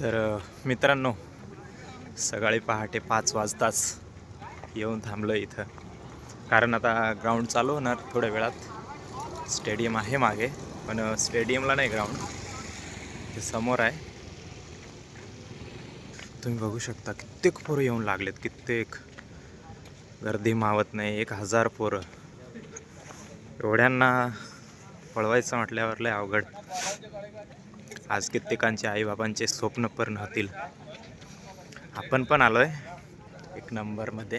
तर मित्रांनो सकाळी पहाटे पाच वाजताच येऊन थांबलो इथं. कारण आता ग्राउंड चालू होणार थोड्या वेळात. स्टेडियम आहे मागे पण स्टेडियमला नाही ग्राउंड ते समोर आहे. तुम्ही बघू शकता कित्येक पोरं येऊन लागलेत कित्येक. गर्दी मावत नाही एक हजार पोरं. एवढ्यांना पळवायचं म्हटल्यावर लय अवघड. आज कित्येकांचे आईबाबांचे स्वप्न पण होतील. आपण पण आलोय एक नंबरमध्ये.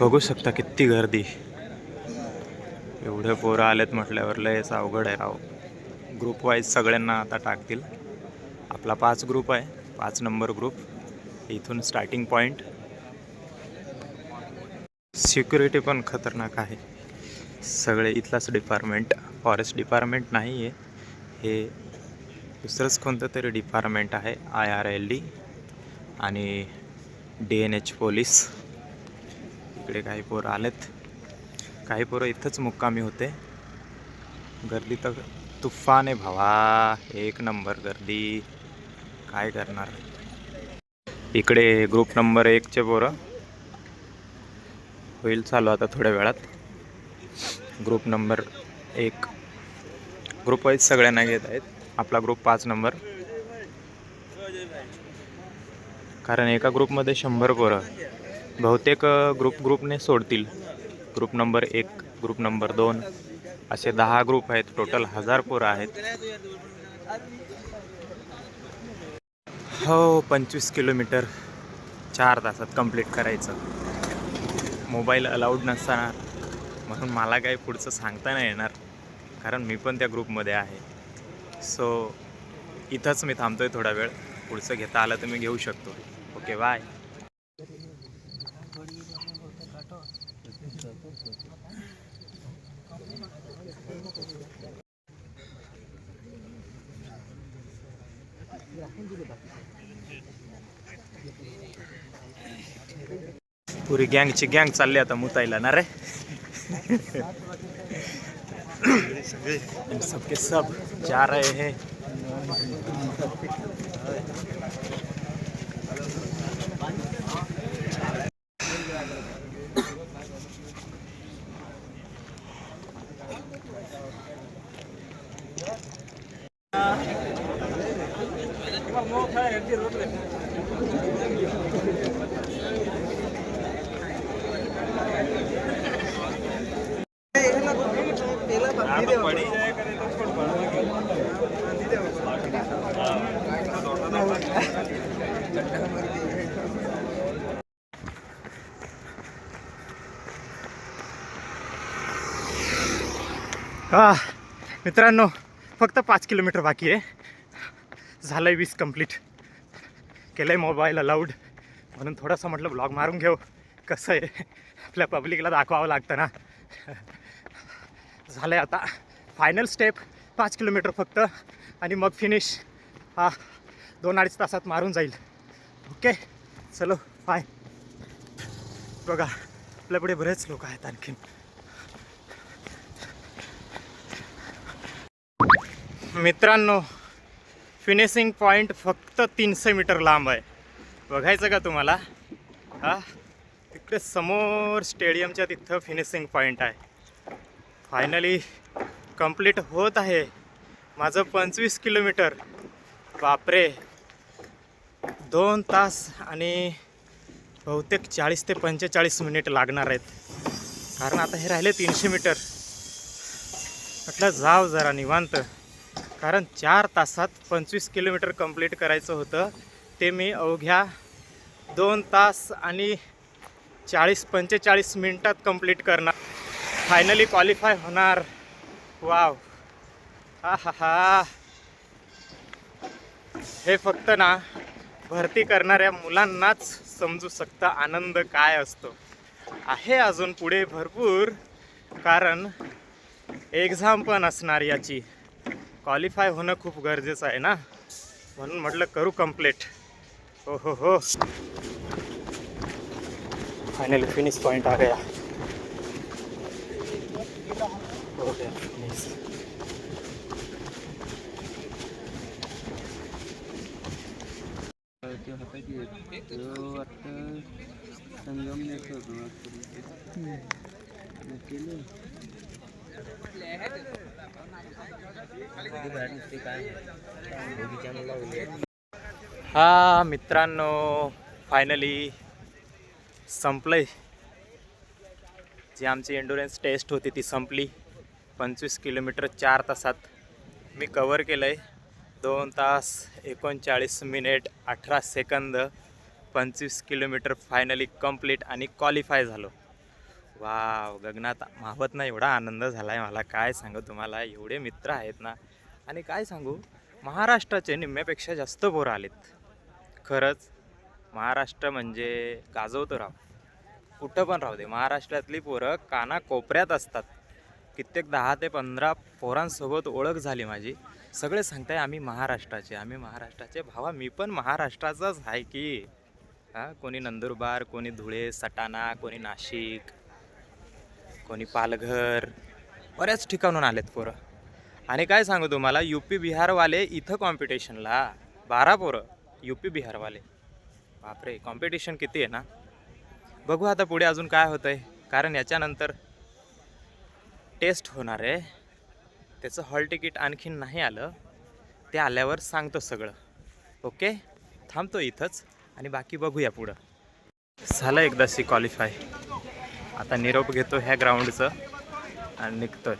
बघू शकता किती गर्दी. एवढे पोरं आलेत म्हटल्यावर लयच अवघड आहे राव. ग्रुप वाईज सगळ्यांना आता टाकतील. आपला पाच ग्रुप आहे पाच नंबर ग्रुप इथून स्टार्टिंग पॉईंट सिक्युरिटी पण खतरनाक आहे. सगळे इथलाच डिपार्टमेंट फॉरेस्ट डिपार्टमेंट नाही आहे. हे दुसरंच कोणतं तरी डिपार्टमेंट आहे आय आर एल डी आणि डी एन एच पोलीस. इकडे काही पोरं आलेत. काही पोरं इथंच मुक्कामी होते. गर्दी तर तुफान आहे भावा. एक नंबर गर्दी. काय करणार? इकडे ग्रुप नंबर एकचे पोरं. होईल चालू आता थोड्या वेळात. ग्रुप नंबर एक. ग्रुप वाईज सगळ्यांना घेत आहेत. आपला ग्रुप पाच नंबर. कारण एका ग्रुपमध्ये शंभर पोरं. बहुतेक ग्रुप ग्रुपने सोडतील. ग्रुप नंबर एक ग्रुप नंबर दोन असे दहा ग्रुप आहेत. टोटल हजार पोरं आहेत. हो पंचवीस किलोमीटर चार तासात कंप्लीट करायचं. मोबाईल अलाउड नसताना. म्हणून मला काही पुढचं सांगता नाही येणार. कारण मी पण त्या ग्रुपमध्ये आहे. सो इथंच मी थांबतो आहे थोडा वेळ. पुढचं घेता आलं तर मी घेऊ शकतो. ओके बाय पुरी गँगची गँग चालली आता मुतायला ना रे? इन सबके सब जा रहे हैं। हा मित्रांनो फक्त पाच किलोमीटर बाकी आहे. झालं आहे वीस कंप्लीट केलं आहे मोबाईल अलाउड म्हणून थोडंसं म्हटलं ब्लॉग मारून घेऊ. कसं आहे? आपल्या पब्लिकला दाखवावं लागतं ना. झालं आहे आता फायनल स्टेप पाच किलोमीटर फक्त. आणि मग फिनिश हा दोन अडीच तासात मारून जाईल. ओके? चलो बाय बघा आपल्यापुढे बरेच लोक आहेत आणखीन. मित्रांनो फिनिशिंग पॉईंट फक्त तीनशे मीटर लांब आहे. बघायचं का तुम्हाला? हा? तिकडे समोर स्टेडियमच्या तिथं फिनिशिंग पॉईंट आहे. फायनली कंप्लीट होत आहे. माझं पंचवीस किलोमीटर. बापरे. दोन तास आणि बहुतेक चाळीस ते पंचेचाळीस मिनिट लागणार आहेत. कारण आता हे राहिले तीनशे मीटर. म्हटलं जाव जरा निवांत. कारण चार तासात पंचवीस किलोमीटर कंप्लीट करायचं होतं. ते मी अवघ्या दोन तास आणि चाळीस पंचेचाळीस मिनटात कंप्लीट करणार. फायनली क्वालिफाय होणार. वाव हा हा हा हे फक्त ना भरती करणाऱ्या मुलांनाच समजू शकता आनंद काय असतो. आहे अजून पुढे भरपूर कारण एक्झाम पण असणार याची. क्वालिफाय होणं खूप गरजेचं आहे ना? म्हणून म्हटलं करू कंप्लीट हो हो हो. फायनली फिनिश पॉइंट आ गया. हो गया हा मित्रांनो फायनली संपलंय. जी आमची एंडुरन्स टेस्ट होती ती संपली. पंचवीस किलोमीटर चार तासात. मी कवर केलं आहे दोन तास एकोणचाळीस मिनिट अठरा सेकंद पंचवीस किलोमीटर फायनली कंप्लीट आणि क्वालिफाय झालो. वाव गगनात मावत ना एवढा आनंद झाला आहे मला. काय सांगू तुम्हाला? एवढे मित्र आहेत ना. आणि काय सांगू? महाराष्ट्राचे निम्म्यापेक्षा जास्त पोरं आलेत. खरंच महाराष्ट्र म्हणजे गाजवतो राव. कुठं पण राहू दे. महाराष्ट्रातली पोरं काना कोपऱ्यात असतात. कित्येक दहा ते पंधरा पोरांसोबत ओळख झाली माझी. सगळे सांगताय आम्ही महाराष्ट्राचे आम्ही महाराष्ट्राचे. भावा मी पण महाराष्ट्राचाच आहे की. हां कोणी नंदुरबार कोणी धुळे सटाणा कोणी नाशिक. कोणी पालघर बऱ्याच ठिकाणून आलेत पोरं. आणि काय सांगू तुम्हाला यू पी बिहारवाले इथं कॉम्पिटिशनला बारा पोरं यू पी बिहारवाले. बापरे कॉम्पिटिशन किती आहे ना? बघू आता पुढे अजून काय होतं आहे कारण याच्यानंतर टेस्ट होणार आहे. त्याचं हॉल तिकीट आणखीन नाही आलं. ते आल्यावर सांगतो सगळं. ओके थांबतो इथंच आणि बाकी बघूया पुढं. झालं एकदाशी क्वालिफाय आता निरोप घेतो ह्या ग्राउंडचं आणि निघतोय.